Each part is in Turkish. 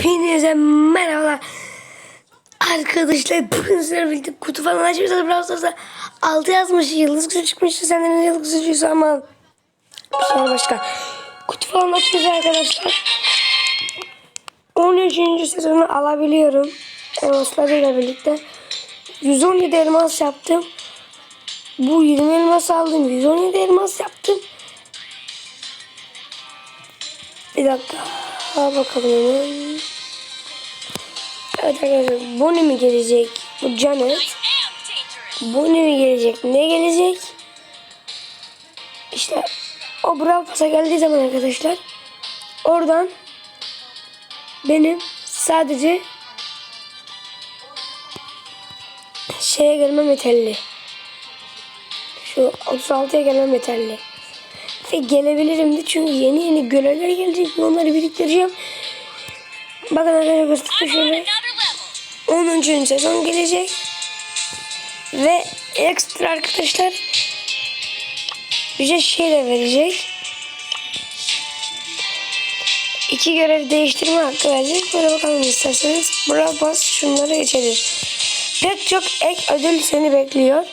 Hepinize merhabalar. Arkadaşlar bugün sizlerle birlikte kutu falan açmışız. Brawl Stars'da 6 yazmış. Yıldız gücü çıkmış. Senden yıldız gücüyse ama bir şey başka. Kutu falan açmışız arkadaşlar. 13. sezonu alabiliyorum. Elmaslarıyla birlikte. 117 elmas yaptım. Bu 20 elmas aldım. 117 elmas yaptım. Bir dakika. Ha bakalım hemen. Evet arkadaşlar. Bonnie mi gelecek? Bu Janet. Bonnie mi gelecek? Ne gelecek? İşte o Brawl Pass'a geldiği zaman arkadaşlar oradan benim sadece şeye gelmem yeterli. Şu 36'ya gelmem yeterli. Ve gelebilirim de çünkü yeni yeni görevler gelecek. Onları biriktireceğim. Bakın arkadaşlar şöyle. 10. sezon gelecek. Ve ekstra arkadaşlar bize şey de verecek. İki görev değiştirme hakkı verecek. Böyle bakalım isterseniz. Brawl Pass şunları geçebilir. Pek çok ek ödül seni bekliyor.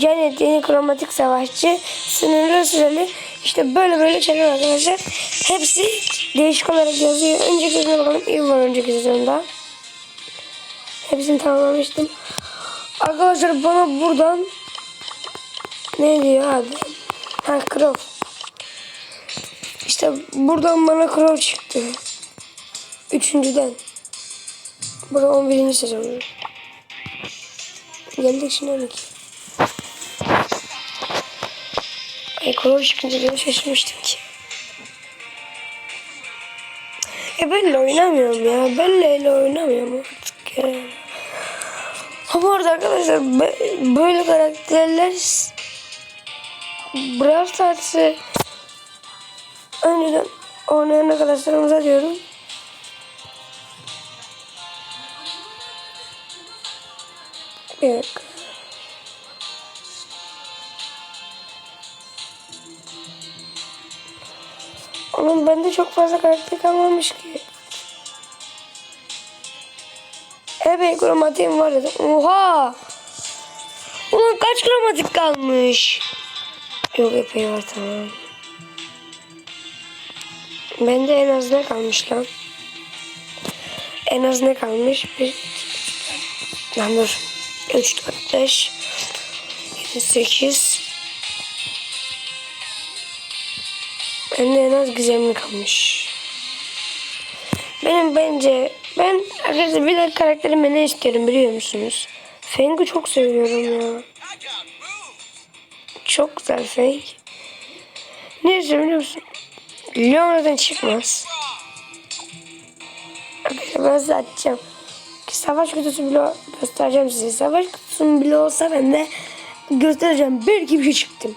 Janet yeni kromatik savaşçı. Sınırlı süreli. İşte böyle böyle şeyler arkadaşlar. Hepsi değişik olarak yazıyor. Önceki sezona bakalım. Var önceki sezonda. Hepsini tamamlamıştım. Arkadaşlar bana buradan ne diyor abi? Ha Crow. İşte buradan bana Crow çıktı. Üçüncüden. Burada 11. sezon. Geldik şimdi 12. Crow çıkınca ben şaşırmıştım ki. Ya ben de oynamıyorum ya. Ben Leyla oynamıyorum artık ya. Ama orada arkadaşlar be- böyle karakterler Brawl Stars'ı önceden oynayan arkadaşlarımıza diyorum. Bir Onun bende çok fazla karakter kalmamış ki. Evet kromatiğim var dedim. Oha! Ulan kaç kromatik kalmış? Yok epey var tamam. Bende en az ne kalmış lan? En az ne kalmış? Bir... Lan dur. 3, 4, 5, 7, 8. Bende en az gizemli kalmış. Benim bence ben arkadaşlar bir de karakterimi ne istiyorum biliyor musunuz? Feng'i çok seviyorum ya. Çok güzel Feng. Ne istiyorum biliyor musun? Leona'dan çıkmaz. Arkadaşlar ben size açacağım. Savaş kutusu bile göstereceğim size. Savaş kutusu bile olsa ben de göstereceğim. Bir şey çıktım.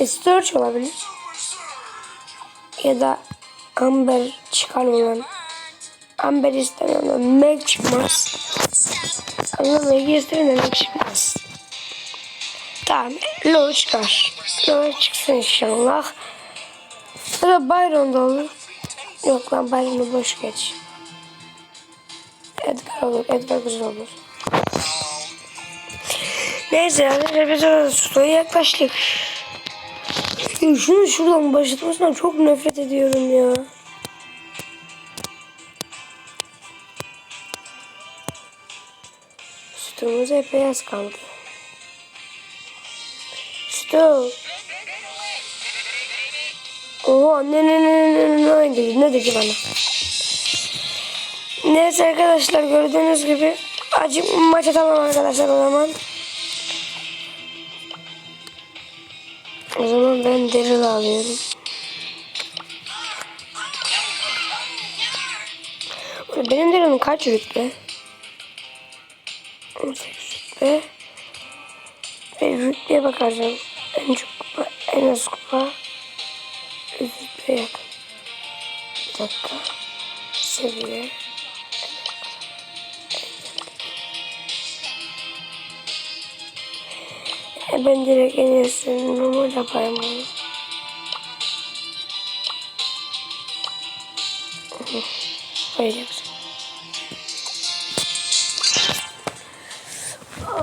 S4 olabilir. Ya da Amber çıkar olan. Amber istemem. Meg çıkmaz. Ama Meg'i istemem. Meg çıkmaz. Tamam. Lol çıkar. Lol çıksın inşallah. Ya da Byron da olur. Yok lan Byron'u boş geç. Edgar olur. Edgar güzel olur. Neyse arkadaşlar biz orada suya yaklaştık. Ya şunu şuradan başlatmasından çok nefret ediyorum ya. Sütümüz epey az kaldı. Sütü. Oha ne ne ne ne ne ne dedi ne dedi bana. Neyse arkadaşlar gördüğünüz gibi acık maç atamam arkadaşlar o zaman. O zaman ben Daryl alıyorum. Benim Daryl'ım kaç rütbe? 18 rütbe. Ve rütbeye bakacağım. En çok kupa, en az kupa. Rütbeye yakın. Bir dakika. Seviye. E ben direkt en iyisi normal bunu. Koyacaksın.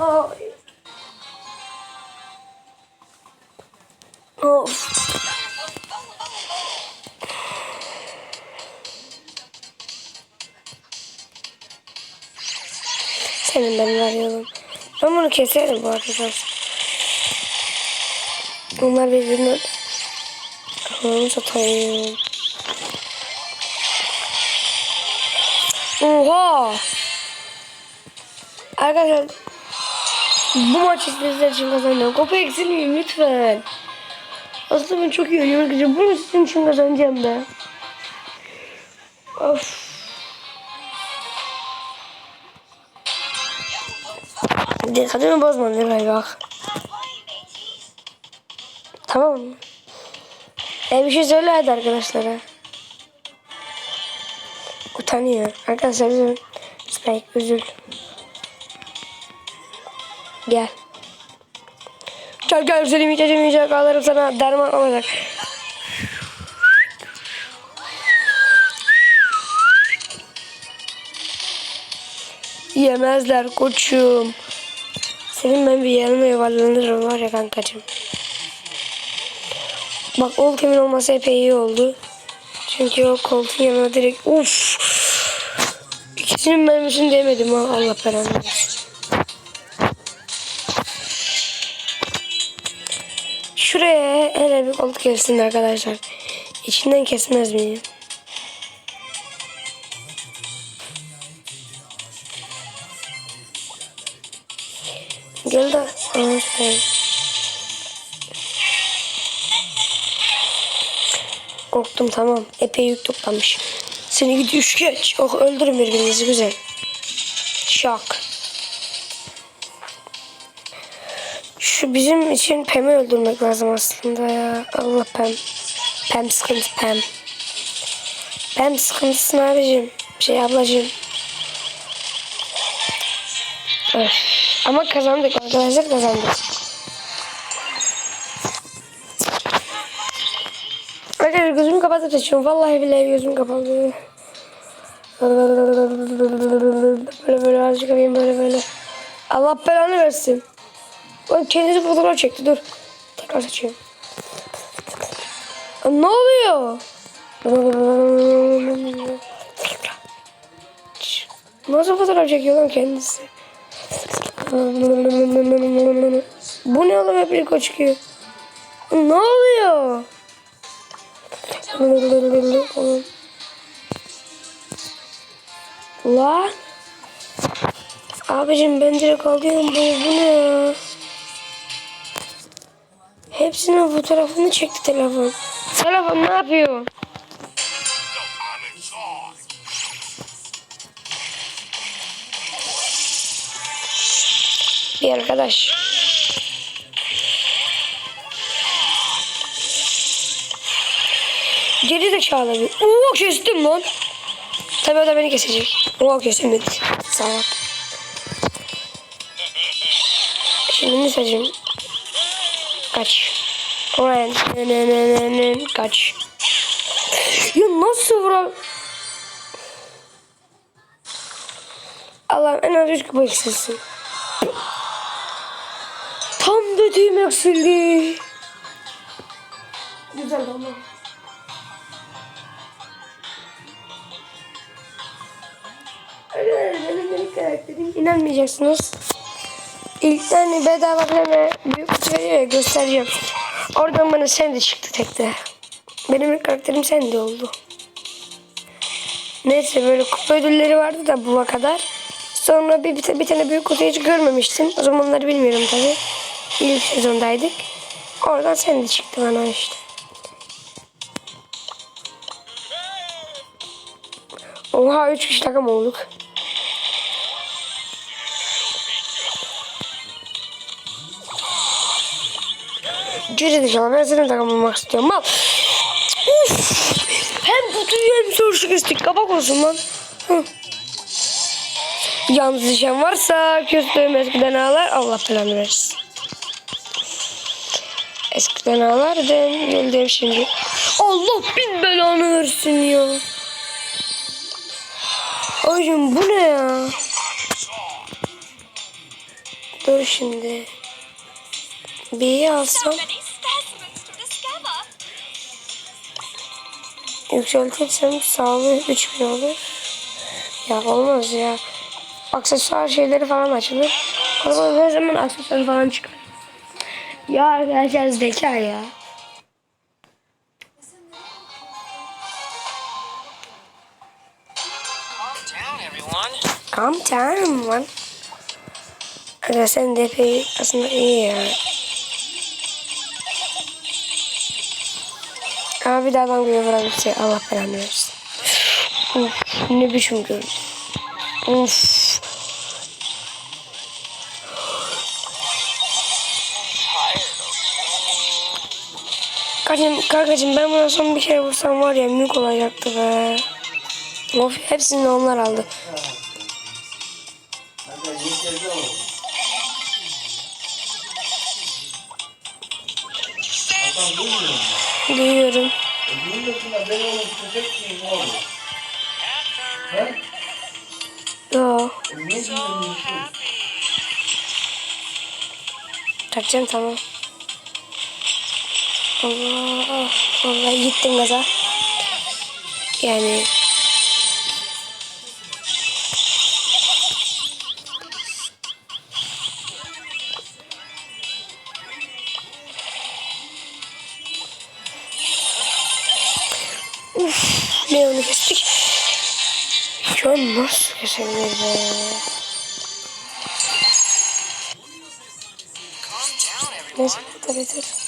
Ay. Of. Senin ben var yolum. Ben bunu keserim bu arada. Onlar birbirine Ananı satayım. Oha! Arkadaşlar bu maçı sizler için kazanacağım. Kupa eksilmeyeyim lütfen. Aslında ben çok iyi oynuyorum arkadaşlar. Bunu sizin için kazanacağım ben. Of. Dikkatimi bozma Nilay bak. Tamam mı? E bir şey söyle hadi arkadaşlara. Utanıyor. Arkadaşlar üzül. Spike üzül. Gel. Gel gel seni hiç acımayacak. Alırım sana derman olacak. Yemezler koçum. Senin ben bir yanına yuvarlanırım var ya kankacığım. Bak ultimin olması epey iyi oldu. Çünkü o koltuğun yanına direkt uf. İkisinin mermisini demedim ha Allah belanı. Şuraya hele bir koltuk gelsin arkadaşlar. İçinden kesmez miyim? Gel de. Aa, Korktum tamam. Epey yük toplamış. Seni git üç geç. Oh öldürün birbirinizi güzel. Şak. Şu bizim için Pem'i öldürmek lazım aslında ya. Allah Pem. Pem sıkıntı Pem. Pem sıkıntısın abicim. Şey ablacığım. Öf. Ama kazandık arkadaşlar kazandık. Gözümü kapatıp seçiyorum. Vallahi billahi gözüm kapalı. Böyle böyle azıcık alayım böyle böyle. Allah belanı versin. O kendisi fotoğraf çekti dur. Tekrar seçiyorum. Ne oluyor? Nasıl fotoğraf çekiyor lan kendisi? Bu ne oğlum hep çıkıyor? Ne oluyor? Lan. Abicim ben direkt alıyorum bu, bu ne ya? Hepsinin fotoğrafını çekti telefon. Telefon ne yapıyor? Bir arkadaş. Geri zekalı bir. Oo kestim lan. Tabii o da beni kesecek. Oo kesemedi. Salak. Şimdi ne seçeyim? Kaç. Ne. Kaç. Ya nasıl vural? Allah'ım en az üç kupa eksilsin. Tam dediğim eksildi. Güzel ama. İnanmayacaksınız. İlk tane bedava plana büyük kutu veriyor ya göstereceğim. Oradan bana Sandy çıktı tekte. Benim ilk karakterim Sandy oldu. Neyse böyle kupa ödülleri vardı da buna kadar. Sonra bir, bir, bir tane büyük kutu hiç görmemiştim. O zamanları bilmiyorum tabi. İlk sezondaydık. Oradan Sandy çıktı bana işte. Oha 3 kişi takım olduk. Geri zekalı ben senin takım olmak istiyorum. Mal. Uf. Hem kutuyu hem soruşu kestik. Kapak olsun lan. Hı. Yalnız işen varsa küstüğüm eskiden ağlar Allah belanı versin. Eskiden ağlardım güldüm şimdi. Allah bin belanı versin ya. Abicim bu ne ya? Dur şimdi. B'yi alsam yükseltirsem sağlığı 3000 olur. Ya olmaz ya. Aksesuar şeyleri falan açılır. Zaman her zaman aksesuar falan çıkar. Ya arkadaşlar zeka ya. Calm down, sen de epey aslında iyi ya. Ama bir daha adam gibi vurabilse Allah belanı versin. Of, ne biçim gördüm. Of. Kankacım, kankacım ben buna son bir kere vursam var ya mük olacaktı be. Of hepsini onlar aldı. Duyuyorum. Yo. Takacağım tamam. Allah Allah gittim gaza. Yani Şu an nasıl kesebilir be? Calm